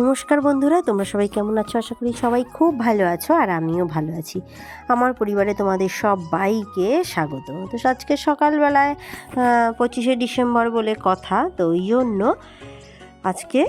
নমস্কার বন্ধুরা, তোমরা সবাই কেমন আছো? আশা করি সবাই খুব ভালো আছো আর আমিও ভালো আছি। আমার পরিবারে তোমাদের সবাইকে স্বাগত। তো আজকে সকালবেলায় পঁচিশে ডিসেম্বর বলে কথা, তো ওই জন্য আজকে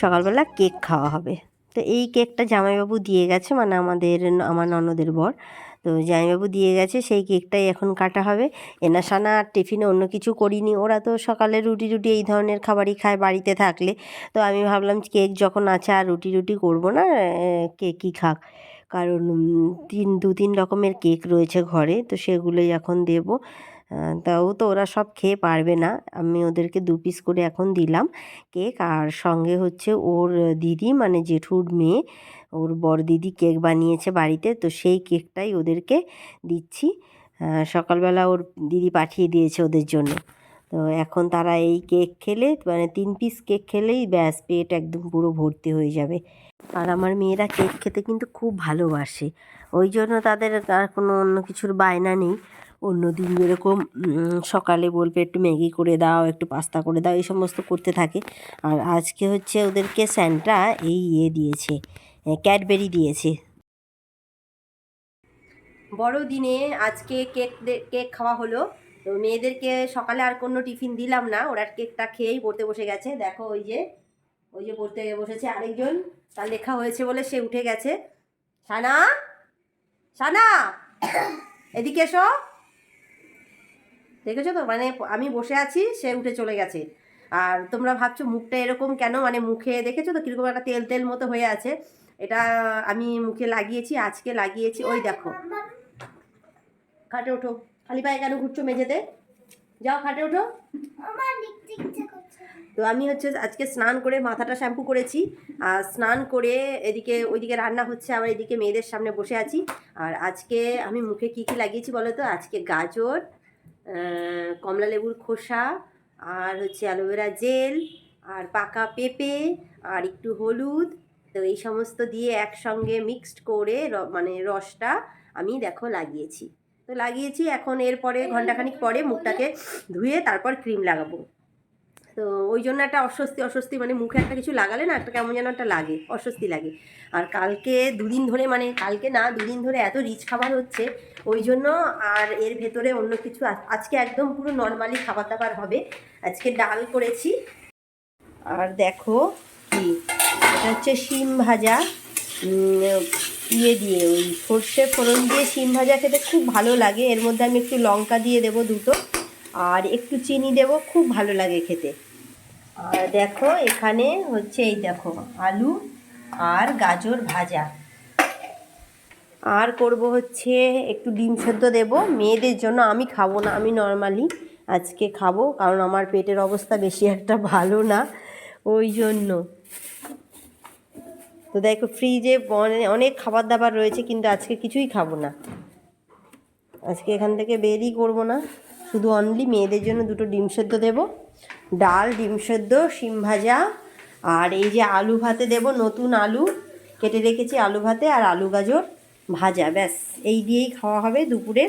সকালবেলা কেক খাওয়া হবে। তো এই কেকটা জামাইবাবু দিয়ে গেছে মানে আমাদের, আমার ননদের বর। তো জামাইবাবু দিয়ে গেছে, সেই কেকটাই এখন কাটা হবে। এনাসানা আর টিফিনে অন্য কিছু করিনি, ওরা তো সকালে রুটি রুটি এই ধরনের খাবারই খায় বাড়িতে থাকলে। তো আমি ভাবলাম কেক যখন আছে আর রুটি রুটি করব না কেকই খাক? কারণ তিন, দু, তিন রকমের কেক রয়েছে ঘরে, তো সেগুলোই এখন দেবো। তাও তো ওরা সব খেয়ে পারবে না, আমি ওদেরকে দু পিস করে এখন দিলাম কেক। আর সঙ্গে হচ্ছে ওর দিদি মানে জেঠুর মেয়ে ওর বড় দিদি কেক বানিয়েছে বাড়িতে, তো সেই কেকটাই ওদেরকে দিচ্ছি। সকালবেলা ওর দিদি পাঠিয়ে দিয়েছে ওদের জন্য। তো এখন তারা এই কেক খেলে মানে তিন পিস কেক খেলেই ব্যাস, পেট একদম পুরো ভর্তি হয়ে যাবে। আর আমার মেয়েরা কেক খেতে কিন্তু খুব ভালোবাসে। ওই জন্য তাদের আর কোনো অন্য কিছুর বায়না নেই। অন্য দিন যেরকম সকালে বলবে একটু ম্যাগি করে দাও, একটু পাস্তা করে দাও, এই সমস্ত করতে থাকে। আর আজকে হচ্ছে ওদেরকে স্যান্টা এই ইয়ে দিয়েছে। ক্যাডবেরি দিয়েছে। বড়দিনে আজকে কেক কেক খাওয়া হলো। তো মেয়েদেরকে সকালে আর কোনো টিফিন দিলাম না। ওরা কেকটা খেয়েই পড়তে বসে গেছে। দেখো ওই যে ওই যে পড়তে বসেছে আরেকজন। তার লেখা হয়েছে বলে সে উঠে গেছে। সানা সানা এদিকে এসো। দেখেছ তো? মানে আমি বসে আছি, সে উঠে চলে গেছে। আর তোমরা ভাবছ মুখটা এরকম কেন? মানে মুখে দেখেছ তো? কীরকম একটা তেল তেল মতো হয়ে আছে। এটা আমি মুখে লাগিয়েছি আজকে লাগিয়েছি ওই দেখো। খাটে ওঠো। খালি পায়ে কেন ঘুরছো মেঝেতে? যাও খাটে ওঠো। তো আমি হচ্ছে আজকে স্নান করে মাথাটা শ্যাম্পু করেছি আর স্নান করে এদিকে ওইদিকে রান্না হচ্ছে আবার এদিকে মেয়েদের সামনে বসে আছি। আর আজকে আমি মুখে কী কী লাগিয়েছি বলো তো? আজকে গাজর কমলা লেবুর খোসা আর হচ্ছে অ্যালোভেরা জেল আর পাকা পেঁপে আর একটু হলুদ তো এই সমস্ত দিয়ে একসঙ্গে মিক্সড করে র- মানে রসটা আমি দেখো লাগিয়েছি। তো লাগিয়েছি এখন এরপরে ঘন্টাখানিক পরে মুখটাকে ধুয়ে তারপর ক্রিম লাগাবো। তো ওই জন্য একটা অস্বস্তি অস্বস্তি মানে মুখে একটা কিছু লাগালে না একটা কেমন যেন একটা লাগে অস্বস্তি লাগে। আর কালকে দুদিন ধরে মানে কালকে না দুদিন ধরে এত রিচ খাবার হচ্ছে ওই জন্য আর এর ভেতরে অন্য কিছু আজ- আজকে একদম পুরো নর্মালি খাবার দাবার হবে। আজকে ডাল করেছি। আর দেখো কি এটা হচ্ছে শিম ভাজা। ইয়ে দিয়ে, ওই সর্ষে ফোড়ন দিয়ে শিম ভাজা খেতে খুব ভালো লাগে। এর মধ্যে আমি একটু লঙ্কা দিয়ে দেবো দুটো। আর একটু চিনি দেবো, খুব ভালো লাগে খেতে। আর দেখো, এখানে হচ্ছে এই দেখো, আলু আর গাজর ভাজা। আর করব হচ্ছে একটু ডিম সেদ্ধ দেব। মেয়েদের জন্য আমি খাব না, আমি নর্মালি আজকে খাব, কারণ আমার পেটের অবস্থা বেশি একটা ভালো না। ওই জন্য। তো দেখো ফ্রিজে অনেক খাবার দাবার রয়েছে, কিন্তু আজকে কিছুই খাব না। আজকে এখান থেকে বেরই করব না। শুধু অনলি মেয়েদের জন্য দুটো ডিম সেদ্ধ দেবো। ডাল, ডিম সেদ্ধ, শিম ভাজা, আর এই যে আলু ভাতে দেব, নতুন আলু। কেটে রেখেছি আলু ভাতে আর আলু গাজর ভাজা, ব্যাস। এই দিয়েই খাওয়া হবে দুপুরে।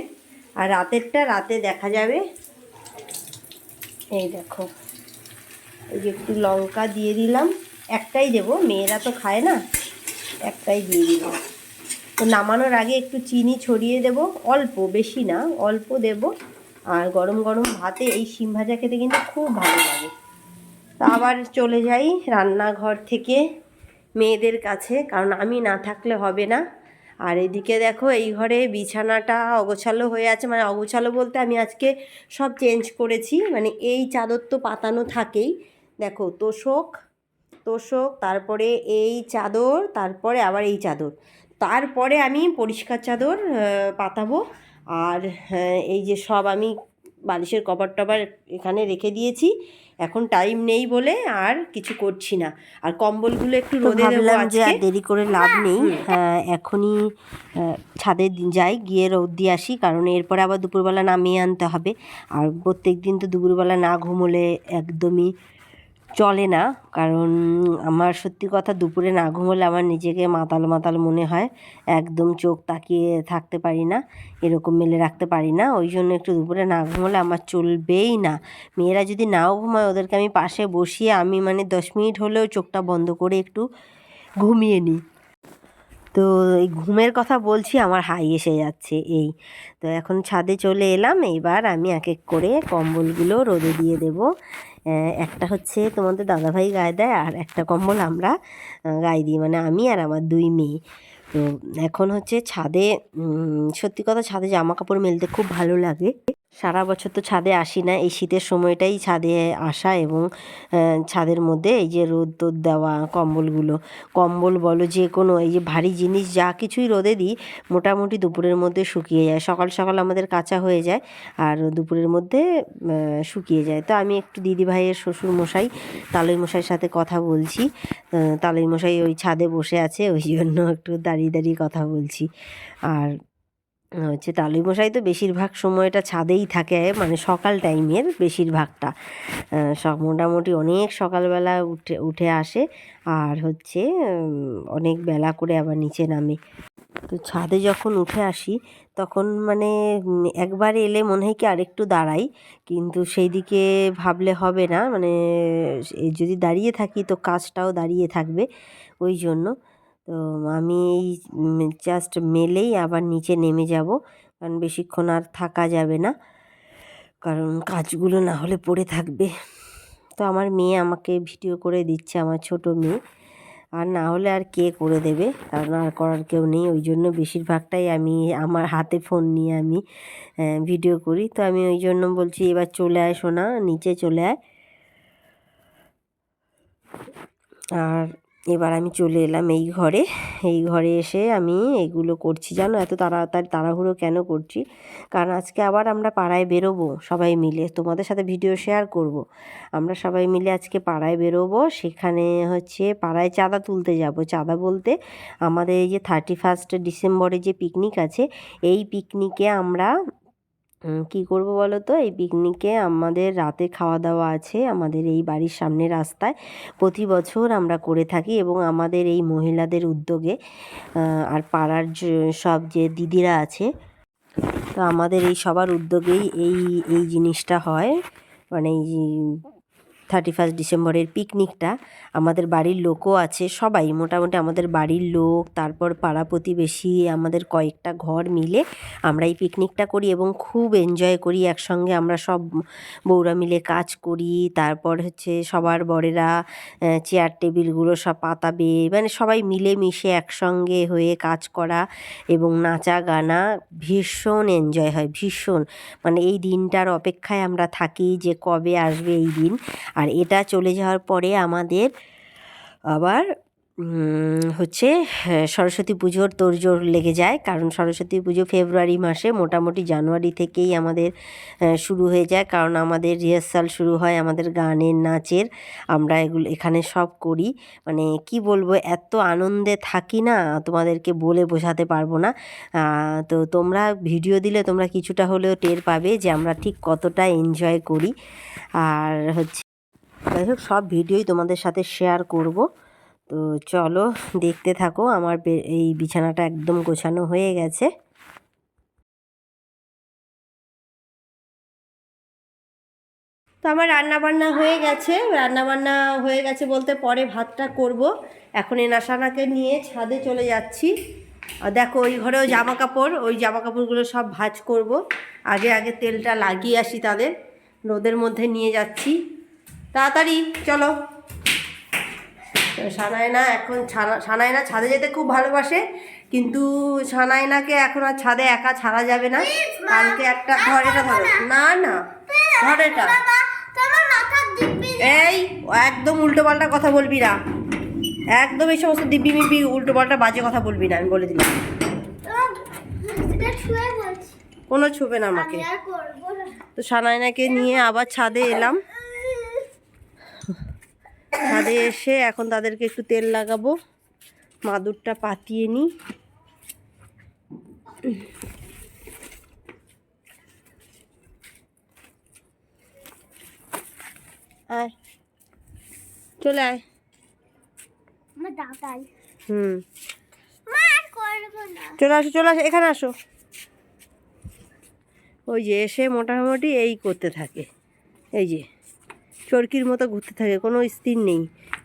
আর রাতেরটা, রাতে দেখা যাবে। এই দেখো। এই যে একটু লঙ্কা দিয়ে দিলাম। একটাই দেবো, মেয়েরা তো খায় না। একটাই দিয়ে দিলাম তো নামানোর আগে একটু চিনি ছড়িয়ে দেব, অল্প, বেশি না, অল্প দেব। আর গরম গরম ভাতে এই শিম ভাজা খেতে কিন্তু খুব ভালো লাগে। তা আবার চলে যাই রান্নাঘর থেকে মেয়েদের কাছে, কারণ আমি না থাকলে হবে না। আর এদিকে দেখো এই ঘরে বিছানাটা অগোছালো হয়ে আছে। মানে অগোছালো বলতে আমি আজকে সব চেঞ্জ করেছি। মানে এই চাদর তো পাতানো থাকেই। দেখো তোষক তোষক তারপরে এই চাদর তারপরে আবার এই চাদর। তারপরে আমি পরিষ্কার চাদর পাতাবো। আর এই যে সব আমি বালিশের কভার টভার এখানে রেখে দিয়েছি। এখন টাইম নেই বলে আর কিছু করছি না। আর কম্বলগুলো একটু রোদে ভাবলাম যে আর দেরি করে লাভ নেই। হ্যাঁ, এখনই আহ, ছাদে যাই গিয়ে রোদ দিয়ে আসি। কারণ এরপরে আবার দুপুরবেলা নামিয়ে আনতে হবে। আর প্রত্যেক দিন তো দুপুরবেলা না ঘুমোলে একদমই চলে না। কারণ আমার সত্যি কথা দুপুরে না ঘুমোলে আমার নিজেকে মাতাল মাতাল মনে হয়। একদম চোখ তাকিয়ে থাকতে পারি না, এরকম মেলে রাখতে পারি না। ওই জন্য একটু দুপুরে না ঘুমোলে আমার চলবেই না। মেয়েরা যদি নাও ঘুমায়, ওদেরকে আমি পাশে বসিয়ে আমি মানে দশ মিনিট হলেও চোখটা বন্ধ করে একটু ঘুমিয়ে নিই। তো এই ঘুমের কথা বলছি, আমার হাই এসে যাচ্ছে এই। তো এখন ছাদে চলে এলাম, এইবার আমি এক এক করে কম্বলগুলো রোদে দিয়ে দেব। একটা হচ্ছে তোমাদের দাদাভাই গায়ে দেয় আর একটা কম্বল আমরা গায়ে দিই। মানে আমি আর আমার দুই মেয়ে। তো এখন হচ্ছে ছাদে সত্যি কথা ছাদে জামা কাপড় মেলতে খুব ভালো লাগে। সারা বছর তো ছাদে আসি না। এই শীতের সময়টাই ছাদে আসা এবং ছাদের মধ্যে এই যে রোদ টোদ দেওয়া, কম্বলগুলো। কম্বল বলো যে কোনো, এই যে ভারী জিনিস, যা কিছুই রোদে দিই, মোটামুটি দুপুরের মধ্যে শুকিয়ে যায়। সকাল সকাল আমাদের কাঁচা হয়ে যায় আর দুপুরের মধ্যে শুকিয়ে যায়। তো আমি একটু দিদি ভাইয়ের শ্বশুর মশাই তালই মশাইয়ের সাথে কথা বলছি। তালই মশাই ওই ছাদে বসে আছে, ওই জন্য একটু দাঁড়িয়ে দাঁড়িয়ে কথা বলছি। আর হচ্ছে তালুই মশাই তো বেশিরভাগ সময়টা ছাদেই থাকে মানে সকাল টাইমের বেশিরভাগটা। মোটামুটি অনেক সকালবেলা উঠে উঠে আসে, আর হচ্ছে অনেক বেলা করে আবার নিচে নামে। তো ছাদে যখন উঠে আসি, তখন মানে একবার এলে মনে হয় কি আরেকটু দাঁড়াই, কিন্তু সেই দিকে ভাবলে হবে না মানে যদি দাঁড়িয়ে থাকি তো কাজটাও দাঁড়িয়ে থাকবে, ওই জন্য। তো আমি এই জাস্ট মেলেই আবার নিচে নেমে যাব। কারণ বেশিক্ষণ আর থাকা যাবে না। কারণ কাজগুলো না হলে পড়ে থাকবে। তো আমার মেয়ে আমাকে ভিডিও করে দিচ্ছে, আমার ছোট মেয়ে। আর না হলে আর কে করে দেবে? কারণ আর করার কেউ নেই। ওই জন্য বেশিরভাগটাই আমি, আমার হাতে ফোন নিয়ে আমি ভিডিও করি। তো আমি ওই জন্য বলছি, এবার চলে আয় সোনা, নিচে চলে আয়। আর এবার আমি চলে এলাম এই ঘরে। এই ঘরে এসে আমি এগুলো করছি। জানো এত তাড়াতাড়ি, তাড়াহুড়ো কেন করছি? কারণ আজকে আবার আমরা পাড়ায় বেরোবো সবাই মিলে। তোমাদের সাথে ভিডিও শেয়ার করব। আমরা সবাই মিলে আজকে পাড়ায় বেরোবো। সেখানে হচ্ছে পাড়ায় চাঁদা তুলতে যাব। চাঁদা বলতে আমাদের এই যে থার্টি ফার্স্ট ডিসেম্বরে যে পিকনিক আছে, এই পিকনিকে আমরা কী করব বলো তো এই পিকনিকে আমাদের রাতে খাওয়া দাওয়া আছে। আমাদের এই বাড়ির সামনে রাস্তায়। প্রতি বছর আমরা করে থাকি এবং আমাদের এই মহিলাদের উদ্যোগে আর পাড়ার সব যে দিদিরা আছে, তো আমাদের এই সবার উদ্যোগেই এই এই জিনিসটা হয়। মানে এই থার্টি ফার্স্ট ডিসেম্বরের পিকনিকটা আমাদের বাড়ির লোকও আছে সবাই, মোটামুটি আমাদের বাড়ির লোক, তারপর পাড়া প্রতিবেশী, আমাদের কয়েকটা ঘর মিলে আমরা এই পিকনিকটা করি এবং খুব এনজয় করি, একসঙ্গে আমরা সব বউরা মিলে কাজ করি, তারপর হচ্ছে সবার বড়েরা চেয়ার টেবিলগুলো সব পাতাবে মানে সবাই মিলে মিশে একসঙ্গে হয়ে কাজ করা এবং নাচা গানা ভীষণ এনজয় হয়, ভীষণ। মানে এই দিনটার অপেক্ষায় আমরা থাকি যে কবে আসবে এই দিন। আর এটা চলে যাওয়ার পরে আমাদের আবার হচ্ছে হ্যাঁ, সরস্বতী পুজোর তোড়জোড় লেগে যায়। কারণ সরস্বতী পুজো ফেব্রুয়ারি মাসে মোটামুটি জানুয়ারি থেকেই আমাদের শুরু হয়ে যায়। কারণ আমাদের রিহার্সাল শুরু হয় আমাদের গানের নাচের। আমরা এগুলো এখানে সব করি। মানে কি বলব এত আনন্দে থাকি না তোমাদেরকে বলে বোঝাতে পারব না। তো তোমরা ভিডিও দিলে তোমরা কিছুটা হলেও টের পাবে যে আমরা ঠিক কতটা এনজয় করি। আর হচ্ছে যাই হোক, সব ভিডিওই তোমাদের সাথে শেয়ার করব। তো চলো দেখতে থাকো, আমার এই বিছানাটা একদম গোছানো হয়ে গেছে। তো আমার রান্না বান্না হয়ে গেছে রান্না বান্না হয়ে গেছে বলতে পরে ভাতটা করব। এখন এই নাসানাকে নিয়ে ছাদে চলে যাচ্ছি। দেখো, ওই ঘরেও জামা কাপড় ওই জামা কাপড়গুলো সব ভাঁজ করব। আগে আগে তেলটা লাগিয়ে আসি তাদের, রোদের মধ্যে নিয়ে যাচ্ছি। তাড়াতাড়ি চলো। তো সানায়না এখন সানায়না ছাদে যেতে খুব ভালোবাসে কিন্তু সানায়নাকে এখন আর ছাদে একা ছাড়া যাবে না। কালকে একটা ধর এটা ধরো। না না দিব্যি। এই একদম উল্টো পাল্টা কথা বলবি না। একদম এই সমস্ত দিব্যি মিব্বি উল্টো পাল্টা বাজে কথা বলবি না আমি বলে দিলাম। কোনো ছুবে না আমাকে। তো সানায়নাকে নিয়ে আবার ছাদে এলাম। ছাদে এসে এখন তাদেরকে একটু তেল লাগাবো। মাদুরটা পাতিয়ে নিই আয়। চলে আয়। হুম। চলে আসো চলে আসো এখানে আসো। ওই যে এসে মোটামুটি এই করতে থাকে। এই যে। চরকির মতো ঘুরতে থাকে কোনো স্থির নেই।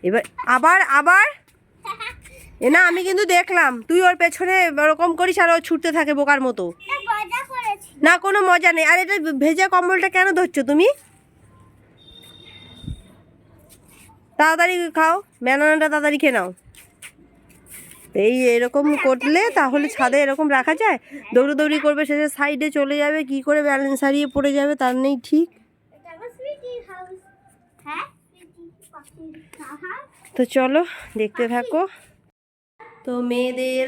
এবার আবার আবার? এ না আমি কিন্তু দেখলাম তুই ওর পেছনে ওরকম করিস আর ও ছুটতে থাকে বোকার মতো। না কোনো মজা নেই। আর এটা ভেজা কম্বলটা কেন ধরছো তুমি? তাড়াতাড়ি খাও ব্যানানাটা তাড়াতাড়ি খেয়ে নাও। এই এরকম করলে তাহলে ছাদে এরকম রাখা যায়? দৌড়ি করবে শেষে সাইডে চলে যাবে কি করে ব্যালেন্স হারিয়ে পড়ে যাবে তার নেই ঠিক। তো চলো, দেখতে থাকো। তো মেয়েদের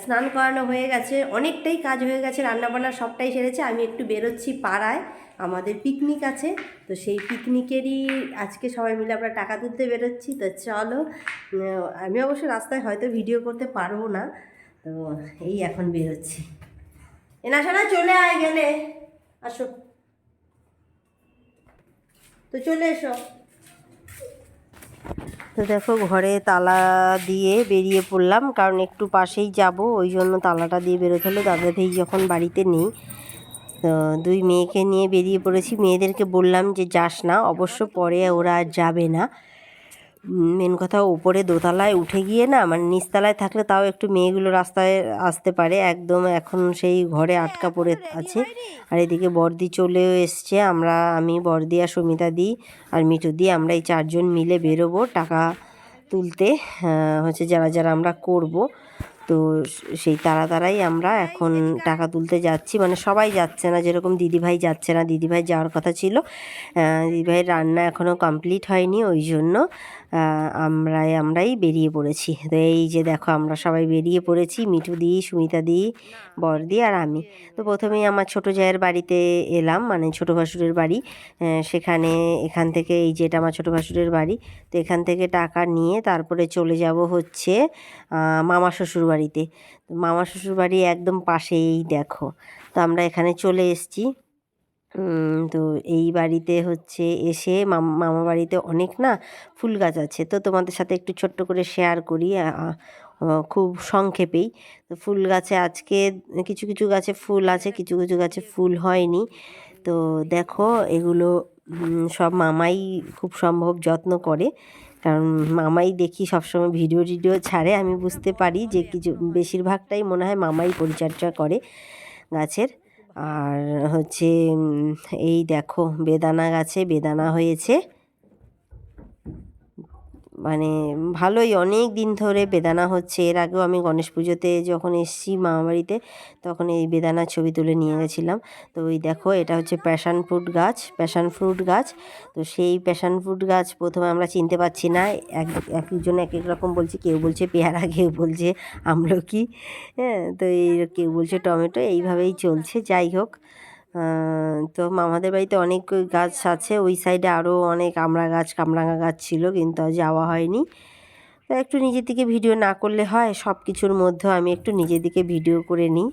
স্নান করানো হয়ে গেছে। অনেকটাই কাজ হয়ে গেছে, রান্নাবান্না সবটাই সেরেছে। আমি একটু বেরোচ্ছি পাড়ায়। আমাদের পিকনিক আছে। তো সেই পিকনিকেরই আজকে সবাই মিলে আমরা টাকা তুলতে বেরোচ্ছি। তো চলো আমি অবশ্য রাস্তায় হয়তো ভিডিও করতে পারব না। তো এই এখন বেরোচ্ছি। এনা শোনা চলে আয় গেলে আসো। তো চলে এসো। তো দেখো ঘরে তালা দিয়ে বেরিয়ে পড়লাম, কারণ একটু পাশেই যাব, ওই জন্য তালাটা দিয়ে বেরোতে হলো। দাদা ভাই যখন বাড়িতে নেই, তো দুই মেয়েকে নিয়ে বেরিয়ে পড়েছি। মেয়েদেরকে বললাম যে, যাস না, অবশ্য পরে ওরা যাবে না। মেন কথা ওপরে দোতলায় উঠে গিয়ে না মানে নিচতলায় থাকলে তাও একটু মেয়েগুলো রাস্তায় আসতে পারে। একদম এখন সেই ঘরে আটকা পড়ে আছে। আর এদিকে বর্দি চলেও এসছে। আমরা, আমি, বর্দি আর সুমিতা দি আর মিঠু দি, আমরা এই চারজন মিলে বেরোবো টাকা তুলতে। হচ্ছে যারা যারা আমরা করব। তো সেই তারা তারাই আমরা এখন টাকা তুলতে যাচ্ছি। মানে সবাই যাচ্ছে না, যেরকম দিদিভাই যাচ্ছে না। দিদিভাই যাওয়ার কথা ছিল। দিদিভাইয়ের রান্না এখনও কমপ্লিট হয়নি, ওই জন্য। আমরাই আমরাই বেরিয়ে পড়েছি। তো এই যে দেখো, আমরা সবাই বেরিয়ে পড়েছি, মিঠু দি, সুমিতা দি, বর দি আর আমি। তো প্রথমেই আমার ছোটো জায়ের বাড়িতে এলাম মানে ছোটো ভাসুরের বাড়ি। সেখানে এখান থেকে এই যে এটা আমার ছোটো ভাসুরের বাড়ি, তো এখান থেকে টাকা নিয়ে তারপরে চলে যাব হচ্ছে মামা শ্বশুর বাড়িতে। মামা শ্বশুর বাড়ি একদম পাশেই, দেখো। তো আমরা এখানে চলে এসেছি। তো এই বাড়িতে হচ্ছে এসে মামা বাড়িতে অনেক না ফুল গাছ আছে। তো তোমাদের সাথে একটু ছোট্ট করে শেয়ার করি খুব সংক্ষেপেই। তো ফুল গাছে আজকে কিছু কিছু গাছে ফুল আছে, কিছু কিছু গাছে ফুল হয়নি। তো দেখো, এগুলো সব মামাই খুব সম্ভব যত্ন করে। কারণ মামাই দেখি সবসময় ভিডিও, টিডিও ছাড়ে। আমি বুঝতে পারি যে কিছু, বেশিরভাগটাই মনে হয় মামাই পরিচর্যা করে গাছের। আর হচ্ছে এই দেখো বেদানা গাছে বেদানা হয়েছে। মানে ভালোই অনেক দিন ধরে বেদানা হচ্ছে। এর আগেও আমি গণেশ পুজোতে যখন এসেছি মামাবাড়িতে, তখন এই বেদানা ছবি তুলে নিয়ে গেছিলাম। তো ওই দেখো, এটা হচ্ছে প্যাশান ফ্রুট গাছ, প্যাশান ফ্রুট গাছ। তো সেই প্যাশান ফ্রুট গাছ প্রথমে আমরা চিনতে পারছি না। এক এক একজন এক এক রকম বলছে, কেউ বলছে পেয়ারা, কেউ বলছে আমলকি হ্যাঁ? তো এই কেউ বলছে টমেটো, এইভাবেই চলছে। যাই হোক তো মামাদের বাড়িতে অনেক গাছ আছে। ওই সাইডে আরও অনেক আমড়া গাছ, কামরাঙা গাছ ছিল কিন্তু যাওয়া হয়নি। তো একটু নিজের দিকে ভিডিও না করলে হয় সব কিছুর মধ্যেও আমি একটু নিজের দিকে ভিডিও করে নিই।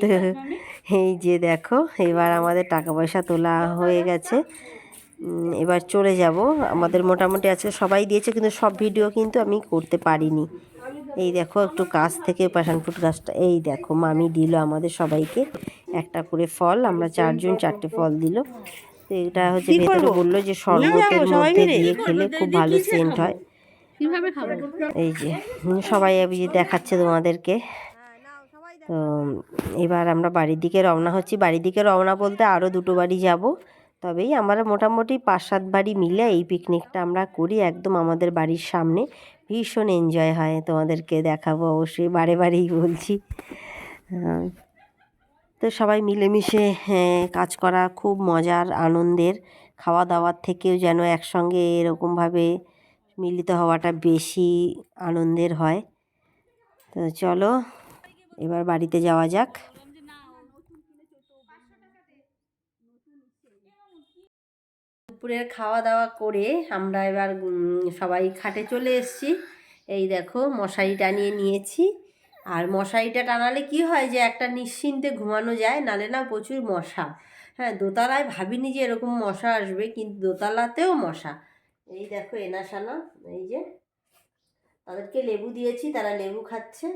তো এই যে দেখো, এবার আমাদের টাকা পয়সা তোলা হয়ে গেছে। এবার চলে যাব। আমাদের মোটামুটি আছে, সবাই দিয়েছে, কিন্তু সব ভিডিও কিন্তু আমি করতে পারিনি। এই দেখো একটু কাছ থেকে প্যাশন ফ্রুট গাছটা এই দেখো মামি দিল আমাদের সবাইকে একটা করে ফল আমরা চারজন চারটে ফল দিল। তো এটা হচ্ছে ভেতরে বলল যে শরবতের মধ্যে দিয়ে খেলে খুব ভালো সেন্ট হয়। এই যে সবাই যে দেখাচ্ছে তোমাদেরকে। তো এবার আমরা বাড়ির দিকে রওনা হচ্ছি। বাড়ির দিকে রওনা বলতে আরও দুটো বাড়ি যাব। তবেই আমরা মোটামুটি পাঁচ সাত বাড়ি মিলে এই পিকনিকটা আমরা করি একদম আমাদের বাড়ির সামনে। ভীষণ এনজয় হয় তোমাদেরকে দেখাবো অবশ্যই বারে বারেই বলছি। তো সবাই মিলেমিশে হ্যাঁ, কাজ করা খুব মজার আনন্দের। খাওয়া দাওয়ার থেকেও যেন একসঙ্গে এরকমভাবে মিলিত হওয়াটা বেশি আনন্দের হয়। তো চলো এবার বাড়িতে যাওয়া যাক। দুপুরের খাওয়া দাওয়া করে আমরা এবার সবাই খাটে চলে এসেছি। এই দেখো মশারি টানিয়ে নিয়েছি। আর মশারিটা টানালে কি হয় যে, একটা নিশ্চিন্তে ঘুমানো যায়, নালে না প্রচুর মশা। হ্যাঁ দোতলায় ভাবিনি যে এরকম মশা আসবে, কিন্তু দোতলাতেও মশা। এই দেখো এনাসানা এই যে। তাদেরকে লেবু দিয়েছি, তারা লেবু খাচ্ছে।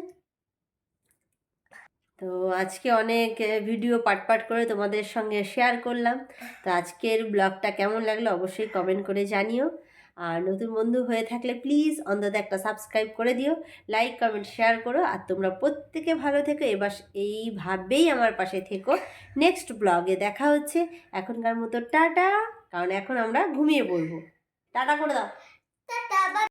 তো আজকে অনেক ভিডিও পাট পাট করে তোমাদের সঙ্গে শেয়ার করলাম। তো আজকের ব্লগটা কেমন লাগল অবশ্যই কমেন্ট করে জানিও। আর নতুন বন্ধু হয়ে থাকলে প্লিজ অন্তত একটা সাবস্ক্রাইব করে দিও লাইক কমেন্ট শেয়ার করো। আর তোমরা প্রত্যেকে ভালো থেকো। এবার এইভাবেই আমার পাশে থেকো। নেক্সট ব্লগে দেখা হচ্ছে। এখনকার মতো টাটা। কারণ এখন আমরা ঘুমিয়ে পড়ব। টাটা করে দাও।